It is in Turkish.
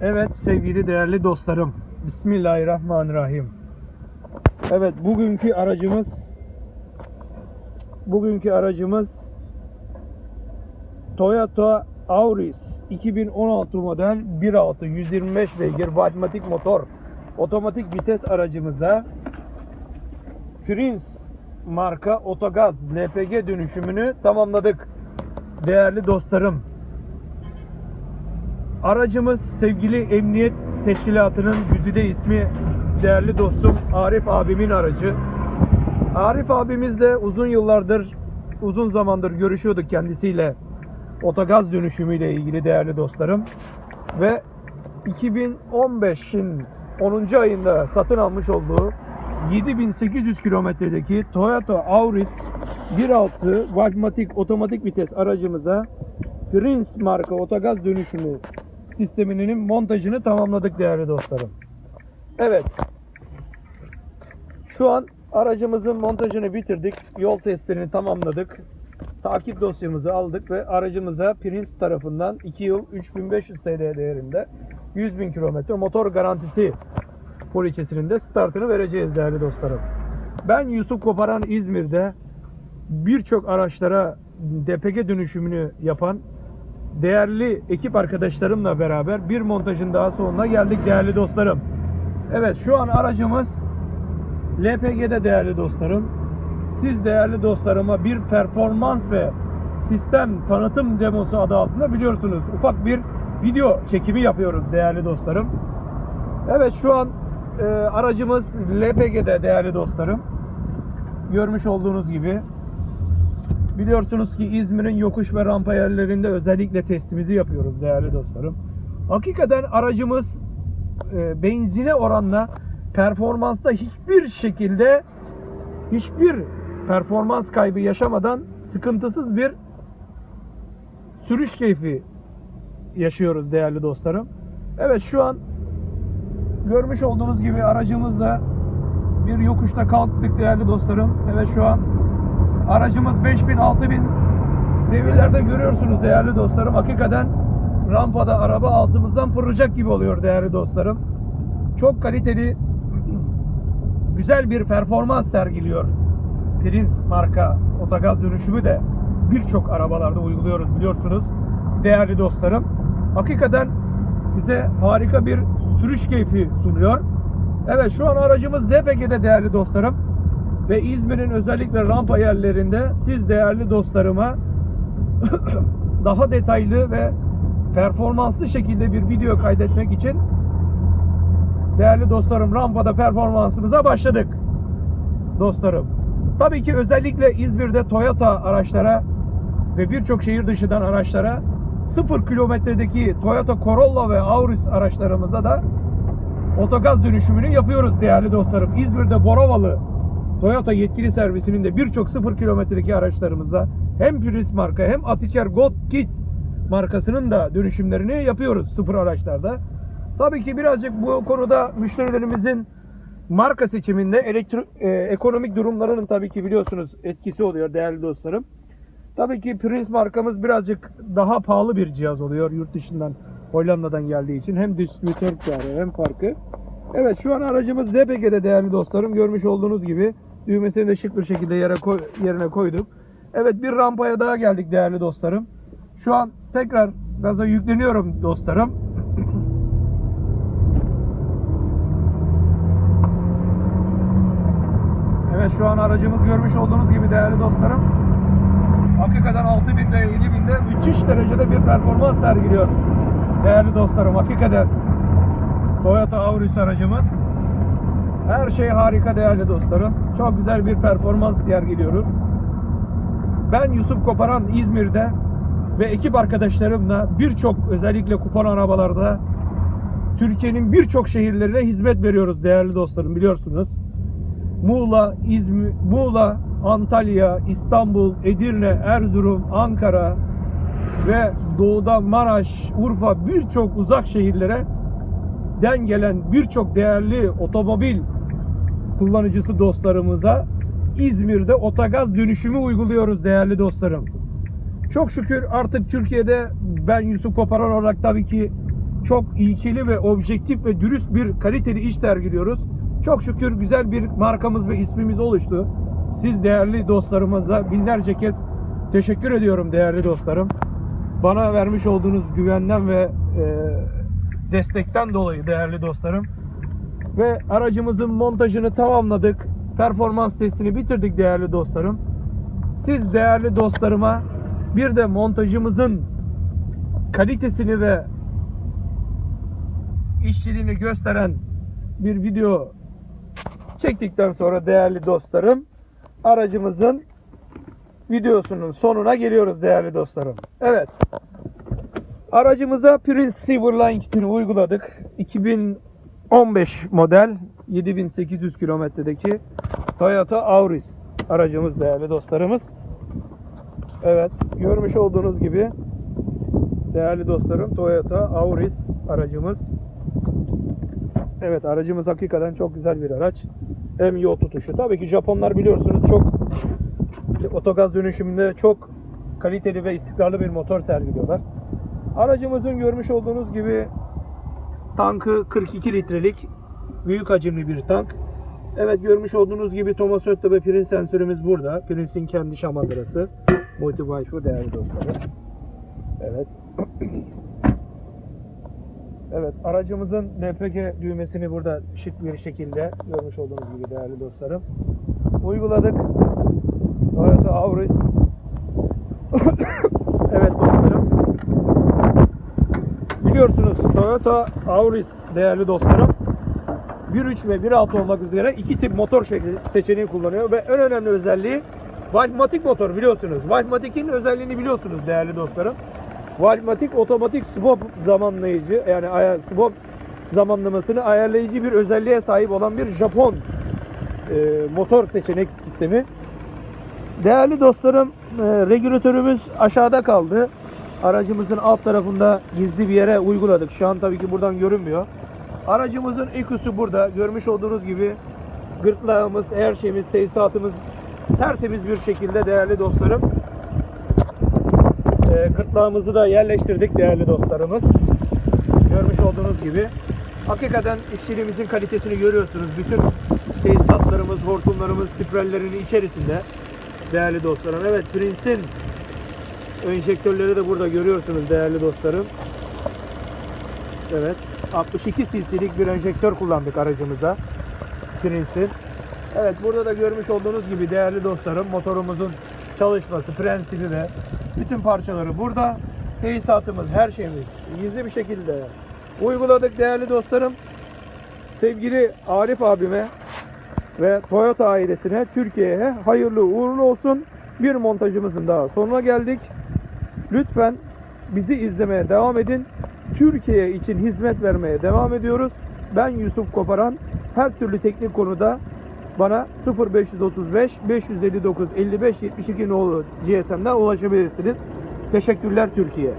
Evet sevgili değerli dostlarım. Bismillahirrahmanirrahim. Evet bugünkü aracımız bugünkü aracımız Toyota Auris 2016 model 1.6 125 beygir vatmatik motor otomatik vites aracımıza Prince marka otogaz LPG dönüşümünü tamamladık. Değerli dostlarım, Aracımız sevgili Emniyet Teşkilatı'nın güzide ismi değerli dostum Arif abimin aracı. Arif abimizle uzun yıllardır, uzun zamandır görüşüyorduk kendisiyle otogaz dönüşümüyle ilgili değerli dostlarım. Ve 2015'in 10. ayında satın almış olduğu 7800 kilometredeki Toyota Auris 1.6 Valmatik otomatik vites aracımıza Prince marka otogaz dönüşümü sisteminin montajını tamamladık değerli dostlarım. Evet. Şu an aracımızın montajını bitirdik. Yol testlerini tamamladık. Takip dosyamızı aldık ve aracımıza Prince tarafından 2 yıl 3500 TL değerinde 100 bin kilometre motor garantisi poliçesinin de startını vereceğiz değerli dostlarım. Ben Yusuf Koparan İzmir'de birçok araçlara DPG dönüşümünü yapan değerli ekip arkadaşlarımla beraber bir montajın daha sonuna geldik değerli dostlarım. Evet şu an aracımız LPG'de değerli dostlarım. Siz değerli dostlarıma bir performans ve sistem tanıtım demosu adı altında biliyorsunuz ufak bir video çekimi yapıyoruz değerli dostlarım. Evet şu an e, aracımız LPG'de değerli dostlarım. Görmüş olduğunuz gibi Biliyorsunuz ki İzmir'in yokuş ve rampa yerlerinde özellikle testimizi yapıyoruz değerli dostlarım. Hakikaten aracımız e, benzine oranla performansta hiçbir şekilde hiçbir performans kaybı yaşamadan sıkıntısız bir sürüş keyfi yaşıyoruz değerli dostlarım. Evet şu an görmüş olduğunuz gibi aracımızla bir yokuşta kalktık değerli dostlarım. Evet şu an Aracımız 5000 6000 devirlerde görüyorsunuz değerli dostlarım. Hakikaten rampada araba altımızdan fırlayacak gibi oluyor değerli dostlarım. Çok kaliteli güzel bir performans sergiliyor. Prince marka otogaz dönüşümü de birçok arabalarda uyguluyoruz biliyorsunuz değerli dostlarım. Hakikaten bize harika bir sürüş keyfi sunuyor. Evet şu an aracımız DPG'de değerli dostlarım ve İzmir'in özellikle rampa yerlerinde siz değerli dostlarıma daha detaylı ve performanslı şekilde bir video kaydetmek için değerli dostlarım rampada performansımıza başladık dostlarım. Tabii ki özellikle İzmir'de Toyota araçlara ve birçok şehir dışından araçlara 0 kilometredeki Toyota Corolla ve Auris araçlarımıza da otogaz dönüşümünü yapıyoruz değerli dostlarım. İzmir'de Boravalı Toyota yetkili servisinin de birçok 0 kilometredeki araçlarımızda hem Prius marka hem Atiker God Kit markasının da dönüşümlerini yapıyoruz sıfır araçlarda. Tabii ki birazcık bu konuda müşterilerimizin marka seçiminde elektro, e, ekonomik durumlarının tabii ki biliyorsunuz etkisi oluyor değerli dostlarım. Tabii ki Prince markamız birazcık daha pahalı bir cihaz oluyor yurt dışından Hollanda'dan geldiği için hem distribütör karı hem farkı. Evet şu an aracımız DPG'de değerli dostlarım görmüş olduğunuz gibi düğmesini de şık bir şekilde yere koy, yerine koyduk. Evet bir rampaya daha geldik değerli dostlarım. Şu an tekrar gaza yükleniyorum dostlarım. Evet şu an aracımız görmüş olduğunuz gibi değerli dostlarım. Hakikaten 6000'de 7000'de müthiş derecede bir performans sergiliyor. Değerli dostlarım hakikaten. Toyota Auris aracımız. Her şey harika değerli dostlarım. Çok güzel bir performans sergiliyoruz. Ben Yusuf Koparan İzmir'de ve ekip arkadaşlarımla birçok özellikle kupon arabalarda Türkiye'nin birçok şehirlerine hizmet veriyoruz değerli dostlarım biliyorsunuz. Muğla, İzmir, Muğla, Antalya, İstanbul, Edirne, Erzurum, Ankara ve doğuda Maraş, Urfa birçok uzak şehirlere den gelen birçok değerli otomobil kullanıcısı dostlarımıza İzmir'de otogaz dönüşümü uyguluyoruz değerli dostlarım. Çok şükür artık Türkiye'de ben Yusuf Koparan olarak tabii ki çok ilkeli ve objektif ve dürüst bir kaliteli iş sergiliyoruz. Çok şükür güzel bir markamız ve ismimiz oluştu. Siz değerli dostlarımıza binlerce kez teşekkür ediyorum değerli dostlarım. Bana vermiş olduğunuz güvenden ve e, destekten dolayı değerli dostlarım. Ve aracımızın montajını tamamladık. Performans testini bitirdik değerli dostlarım. Siz değerli dostlarıma bir de montajımızın kalitesini ve işçiliğini gösteren bir video çektikten sonra değerli dostlarım aracımızın videosunun sonuna geliyoruz değerli dostlarım. Evet. Aracımıza Prince Silverline kitini uyguladık. 2015 model 7800 kilometredeki Toyota Auris aracımız değerli dostlarımız. Evet, görmüş olduğunuz gibi değerli dostlarım Toyota Auris aracımız. Evet, aracımız hakikaten çok güzel bir araç. Hem yol tutuşu. Tabii ki Japonlar biliyorsunuz çok otogaz dönüşümünde çok kaliteli ve istikrarlı bir motor sergiliyorlar. Aracımızın görmüş olduğunuz gibi tankı 42 litrelik büyük hacimli bir tank. Evet görmüş olduğunuz gibi Thomas Ötte ve Prince sensörümüz burada. Prince'in kendi şamandırası. Multi Wi-Fi değerli dostlarım. Evet. evet aracımızın LPG düğmesini burada şık bir şekilde görmüş olduğunuz gibi değerli dostlarım. Uyguladık. Toyota Auris. evet dostlarım. Biliyorsunuz Toyota Auris değerli dostlarım 1.3 ve 1.6 olmak üzere iki tip motor şekli seçeneği kullanıyor ve en önemli özelliği Valvematik motor biliyorsunuz. Valvematik'in özelliğini biliyorsunuz değerli dostlarım. Valvematik otomatik swap zamanlayıcı yani swap zamanlamasını ayarlayıcı bir özelliğe sahip olan bir Japon e, motor seçenek sistemi. Değerli dostlarım, e, regülatörümüz aşağıda kaldı. Aracımızın alt tarafında gizli bir yere uyguladık. Şu an tabii ki buradan görünmüyor. Aracımızın EQ'su burada. Görmüş olduğunuz gibi gırtlağımız, her şeyimiz, tesisatımız tertemiz bir şekilde değerli dostlarım. E, gırtlağımızı da yerleştirdik değerli dostlarımız. Görmüş olduğunuz gibi. Hakikaten işçiliğimizin kalitesini görüyorsunuz. Bütün tesisatlarımız, hortumlarımız, spreylerinin içerisinde değerli dostlarım. Evet Prince'in enjektörleri de burada görüyorsunuz değerli dostlarım. Evet. 62 cc'lik bir enjektör kullandık aracımıza. Prince'in. Evet burada da görmüş olduğunuz gibi değerli dostlarım motorumuzun çalışması, prensibi ve bütün parçaları burada. Tesisatımız, her şeyimiz gizli bir şekilde uyguladık değerli dostlarım. Sevgili Arif abime ve Toyota ailesine Türkiye'ye hayırlı uğurlu olsun. Bir montajımızın daha sonuna geldik. Lütfen bizi izlemeye devam edin. Türkiye için hizmet vermeye devam ediyoruz. Ben Yusuf Koparan. Her türlü teknik konuda bana 0535 559 55 72 nolu GSM'den ulaşabilirsiniz. Teşekkürler Türkiye.